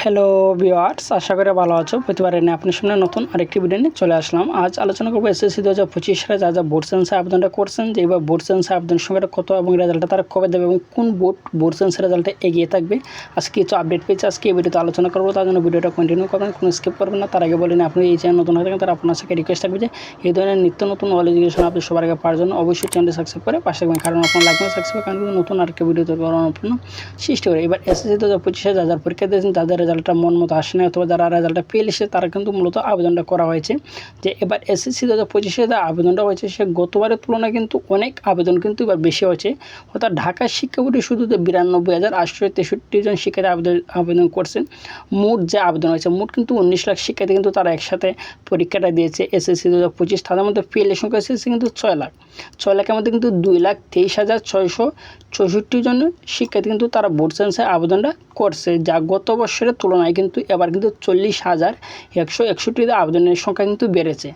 Hello viewers আশা করি ভালো আছো। প্রতিবারে নিয়ে আপনার সামনে নতুন আরেকটি ভিডিও নিয়ে চলে আসলাম। আজ আলোচনা করব এসএসসি দু হাজার পঁচিশ সালে যা যা বোর্ড সেন্সে আবেদনটা করছেন, যে এবার বোর্ড সেন্সে আবেদন সংখ্যাটা কত এবং রেজাল্টটা তারা কবে দেবে এবং কোন বোর্ড বোর্ড সেন্সের রেজাল্টে এগিয়ে থাকবে। আজকে কিছু আপডেট পেয়েছে। আজকে এই ভিডিওতে আলোচনা করব। তার জন্য ভিডিওটা কন্টিনিউ করবেন, কোনো স্কিপ করবেন না। তার আগে বলেন আপনি এই চ্যানেল নতুন হয়ে থাকেন তারা আপনার সাথে রিকোয়েস্ট থাকবে যে এই ধরনের নিত্য নতুন নলেজ এডুকেশন আপনি সবার আগে পাওয়ার জন্য অবশ্যই চ্যানেলটি সাবস্ক্রাইব করে পাশে থাকবেন। কারণ আপনার লাগবে সাবস্ক্রাইব কারণ নতুন আরেকটা ভিডিও তৈরি করার জন্য সৃষ্টি করে। এবার এসএসসি দু হাজার পঁচিশে যা যার পরীক্ষা দিয়েছেন তাদের রেজাল্টটা মন মতো আসে না অথবা যারা রেজাল্টটা পেয়েছে তারা কিন্তু মূলত আবেদনটা করা হয়েছে। যে এবার এসএসসি দু হাজার পঁচিশে যে আবেদনটা হয়েছে, সে গতবারের তুলনায় কিন্তু অনেক আবেদন কিন্তু এবার বেশি হয়েছে। অর্থাৎ ঢাকা শিক্ষা বোর্ডে শুধু যে বিরানব্বই হাজার আটশো তেষট্টি জন শিক্ষার্থী আবেদন আবেদন করছেন মোট যে আবেদন হয়েছে, মোট কিন্তু উনিশ লাখ শিক্ষার্থী কিন্তু তারা একসাথে পরীক্ষাটা দিয়েছে এসএসসি দু হাজার পঁচিশ। তাদের মধ্যে ফেল এর সংখ্যা এসেছে কিন্তু ছয় লাখ। ছয় লাখের মধ্যে কিন্তু দুই লাখ তেইশ হাজার ছয়শো চৌষট্টি জন শিক্ষার্থী কিন্তু তারা বোর্ড সায়েন্সে আবেদনটা করছে, যা গত বছরের তুলনায় কিন্তু এবার কিন্তু চল্লিশ হাজার একশো একষট্টিতে আবেদনের সংখ্যা কিন্তু বেড়েছে।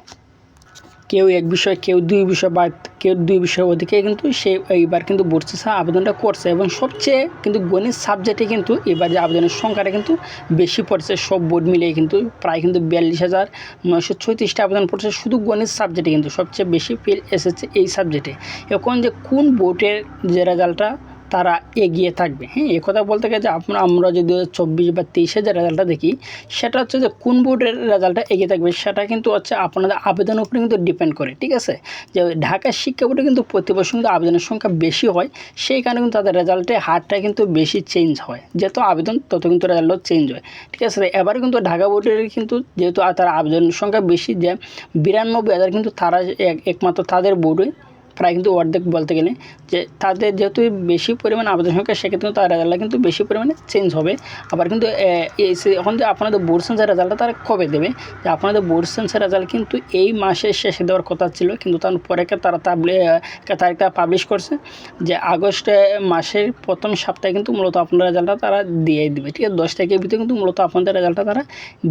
কেউ এক বিষয়, কেউ দুই বিষয় বা কেউ দুই বিষয় ওদিকে কিন্তু সে এইবার কিন্তু বোর্ডসেসা আবেদনটা করছে এবং সবচেয়ে কিন্তু গণিত সাবজেক্টে কিন্তু এবার যে আবেদনের সংখ্যাটা কিন্তু বেশি পড়ছে, সব বোর্ড মিলিয়ে কিন্তু প্রায় কিন্তু বিয়াল্লিশ হাজার নয়শো ছয়ত্রিশটা আবেদন পড়ছে। শুধু গণিত সাবজেক্টে কিন্তু সবচেয়ে বেশি ফেল এসেছে এই সাবজেক্টে এখন যে কোন বোর্ডের যে রেজাল্টটা তারা এগিয়ে থাকবে। হ্যাঁ এ কথা বলতে গেলে আপনার, আমরা যদি দু হাজার চব্বিশ বা তেইশে যে রেজাল্টটা দেখি, সেটা হচ্ছে যে কোন বোর্ডের রেজাল্টটা এগিয়ে থাকবে, সেটা কিন্তু হচ্ছে আপনাদের আবেদনের উপরে কিন্তু ডিপেন্ড করে, ঠিক আছে? যে ঢাকা শিক্ষা বোর্ডে কিন্তু প্রতি বছর কিন্তু আবেদনের সংখ্যা বেশি হয়, সেই কারণে কিন্তু তাদের রেজাল্টের হারটা কিন্তু বেশি চেঞ্জ হয়। যত আবেদন, তত কিন্তু রেজাল্টও চেঞ্জ হয়, ঠিক আছে? এবার কিন্তু ঢাকা বোর্ডের কিন্তু যেহেতু তারা আবেদনের সংখ্যা বেশি, যে বিরানব্বই হাজার কিন্তু তারা এক- একমাত্র তাদের বোর্ডে প্রায় কিন্তু অর্ধেক বলতে গেলে যে তাদের যেহেতু বেশি পরিমাণ আবেদন সংখ্যা, সেক্ষেত্রে তার রেজাল্টটা কিন্তু বেশি পরিমাণে চেঞ্জ হবে। আবার কিন্তু এখন যে আপনাদের বোর্ড সেন্সের রেজাল্টটা তারা কবে দেবে? যে আপনাদের বোর্ড সেন্সের রেজাল্ট কিন্তু এই মাসের শেষে দেওয়ার কথা ছিল, কিন্তু তার পরে তারা তারিখটা পাবলিশ করছে, যে আগস্ট মাসের প্রথম সপ্তাহে কিন্তু মূলত আপনার রেজাল্টটা তারা দিয়ে দিবে। ঠিক আছে? দশ তারিখের ভিতরে কিন্তু মূলত আপনাদের রেজাল্টটা তারা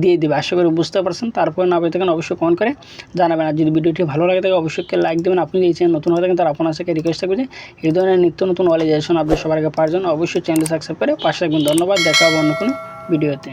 দিয়ে দিবে। আশা করি বুঝতে পারছেন। তারপরে না পেয়ে অবশ্যই কমেন্ট করে জানাবেন। আর যদি ভিডিওটি ভালো লাগে থাকে, অবশ্যই লাইক দেবেন। আপনি এই চ্যানেল নতুন হয়ে থাকেন তারা আপনার সাথে রিকোয়েস্ট থাকবে যে এই ধরনের নিত্য নতুন নলেজ আপনি সবার আগে পাওয়ার জন্য অবশ্যই চ্যানেল সাবস্ক্রাইব করে পাশে থাকবেন। ধন্যবাদ, দেখা হবে অন্য কোনো ভিডিওতে